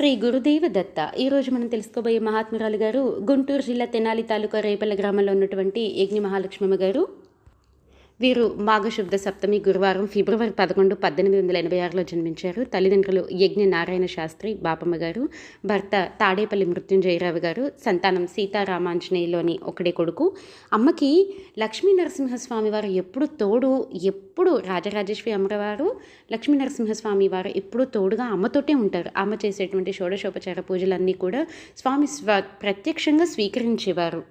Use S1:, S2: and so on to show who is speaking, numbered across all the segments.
S1: శ్రీ గురుదేవ దత్త ఈరోజు మనం తెలుసుకోబోయే మహాత్మురాలు గారు గుంటూరు జిల్లా తెనాలి తాలూకా రేపల్ల గ్రామంలో ఉన్నటువంటి యజ్ఞ మహాలక్ష్మమ్మ గారు. వీరు మాఘశుద్ధ సప్తమి గురువారం ఫిబ్రవరి పదకొండు పద్దెనిమిది వందల ఎనభై ఆరులో జన్మించారు. తల్లిదండ్రులు యజ్ఞ నారాయణ శాస్త్రి బాపమ్మ గారు భర్త తాడేపల్లి మృత్యుంజయరావు గారు సంతానం సీతారామాంజనేయులోని ఒకడే కొడుకు. అమ్మకి లక్ష్మీ నరసింహస్వామి వారు ఎప్పుడు తోడు ఎప్పుడు రాజరాజేశ్వరి అమ్మవారు లక్ష్మీ నరసింహస్వామి వారు ఎప్పుడు తోడుగా అమ్మతోటే ఉంటారు. అమ్మ చేసేటువంటి షోడశోపచార పూజలన్నీ కూడా స్వామి స్వ ప్రత్యక్షంగా స్వీకరించేవారు.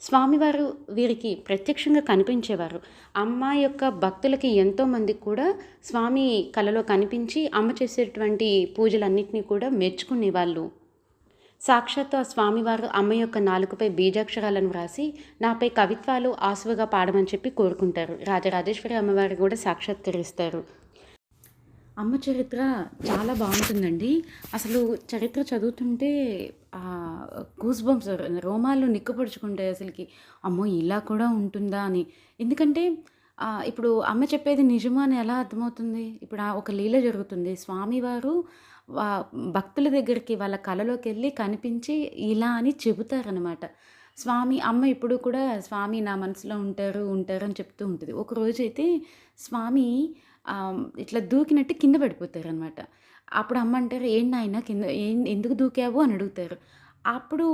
S1: స్వామివారు వీరికి ప్రత్యక్షంగా కనిపించేవారు. అమ్మ యొక్క భక్తులకి ఎంతోమంది కూడా స్వామి కలలో కనిపించి అమ్మ చేసేటువంటి పూజలన్నింటినీ కూడా మెచ్చుకునేవాళ్ళు. సాక్షాత్తు ఆ స్వామివారు అమ్మ యొక్క నాలుకపై బీజాక్షరాలను వ్రాసి నాపై కవిత్వాలు ఆసువగా పాడమని చెప్పి కోరుకుంటారు. రాజరాజేశ్వరి అమ్మవారు కూడా సాక్షాత్కరిస్తారు అమ్మ చరిత్ర చాలా బాగుంటుందండి. అసలు చరిత్ర చదువుతుంటే గూస్ బంప్స్ రోమాలు నిక్కుపడుచుకుంటాయి అసలుకి. అమ్మో ఇలా కూడా ఉంటుందా అని. ఎందుకంటే ఇప్పుడు అమ్మ చెప్పేది నిజమా అని ఎలా అర్థమవుతుంది? ఇప్పుడు ఒక లీల జరుగుతుంది. స్వామివారు భక్తుల దగ్గరికి వాళ్ళ కళలోకి వెళ్ళి కనిపించి ఇలా అని చెబుతారనమాట స్వామి అమ్మ ఇప్పుడు కూడా స్వామి నా మనసులో ఉంటారు ఉంటారు అని చెప్తూ ఉంటుంది. ఒక రోజైతే స్వామి ఇట్లా దూకినట్టు కింద పడిపోతారు అనమాట అప్పుడు అమ్మ అంటారు ఏంటి నాయన కింద ఏం ఎందుకు దూకావు? అని అడుగుతారు. అప్పుడు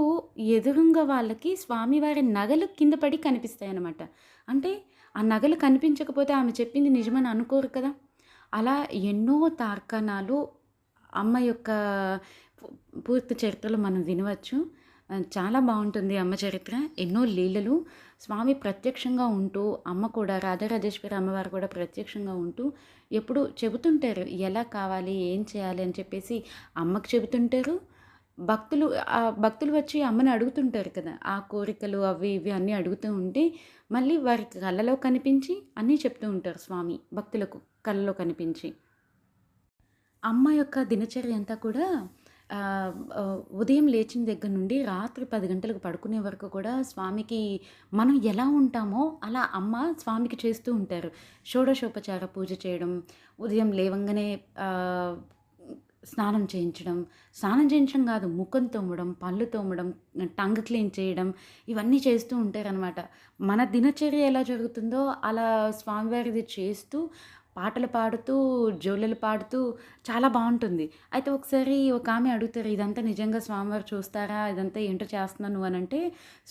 S1: ఎదురుగా వాళ్ళకి స్వామివారి నగలు కింద పడి కనిపిస్తాయి అనమాట అంటే ఆ నగలు కనిపించకపోతే ఆమె చెప్పింది నిజమని అనుకోరు కదా. అలా ఎన్నో తార్కాణాలు అమ్మ యొక్క పూర్తి చరిత్రలో మనం వినవచ్చు. చాలా బాగుంటుంది అమ్మ చరిత్ర. ఎన్నో లీలలు. స్వామి ప్రత్యక్షంగా ఉంటూ అమ్మ కూడా రాధారాజేశ్వరి అమ్మవారు కూడా ప్రత్యక్షంగా ఉంటూ ఎప్పుడు చెబుతుంటారు ఎలా కావాలి ఏం చేయాలి అని చెప్పేసి అమ్మకు చెబుతుంటారు. భక్తులు ఆ భక్తులు వచ్చి అమ్మని అడుగుతుంటారు కదా ఆ కోరికలు అవి ఇవి అన్నీ అడుగుతూ ఉంటే మళ్ళీ వారికి కళ్ళలో కనిపించి అన్నీ చెప్తూ ఉంటారు స్వామి భక్తులకు కళ్ళలో కనిపించి. అమ్మ యొక్క దినచర్య అంతా కూడా ఉదయం లేచిన దగ్గర నుండి రాత్రి పది గంటలకు పడుకునే వరకు కూడా స్వామికి మనం ఎలా ఉంటామో అలా అమ్మ స్వామికి చేస్తూ ఉంటారు. షోడశోపచార పూజ చేయడం ఉదయం లేవంగానే స్నానం చేయించడం స్నానం చేయించడం కాదు ముఖం తోమడం పళ్ళు తోమడం టంగ్ క్లీన్ చేయడం ఇవన్నీ చేస్తూ ఉంటారనమాట మన దినచర్య ఎలా జరుగుతుందో అలా స్వామివారిది చేస్తూ పాటలు పాడుతూ జోలెలు పాడుతూ చాలా బాగుంటుంది. అయితే ఒకసారి ఒక ఆమె అడుగుతారు ఇదంతా నిజంగా స్వామివారు చూస్తారా? ఇదంతా ఏంటో చేస్తున్నాను అని అంటే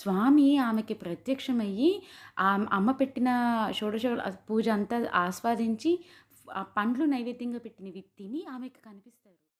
S1: స్వామి ఆమెకి ప్రత్యక్షమయ్యి ఆ అమ్మ పెట్టిన షోడశ పూజ అంతా ఆస్వాదించి ఆ పండ్లు నైవేద్యంగా పెట్టినవి తిని ఆమెకి కనిపిస్తుంది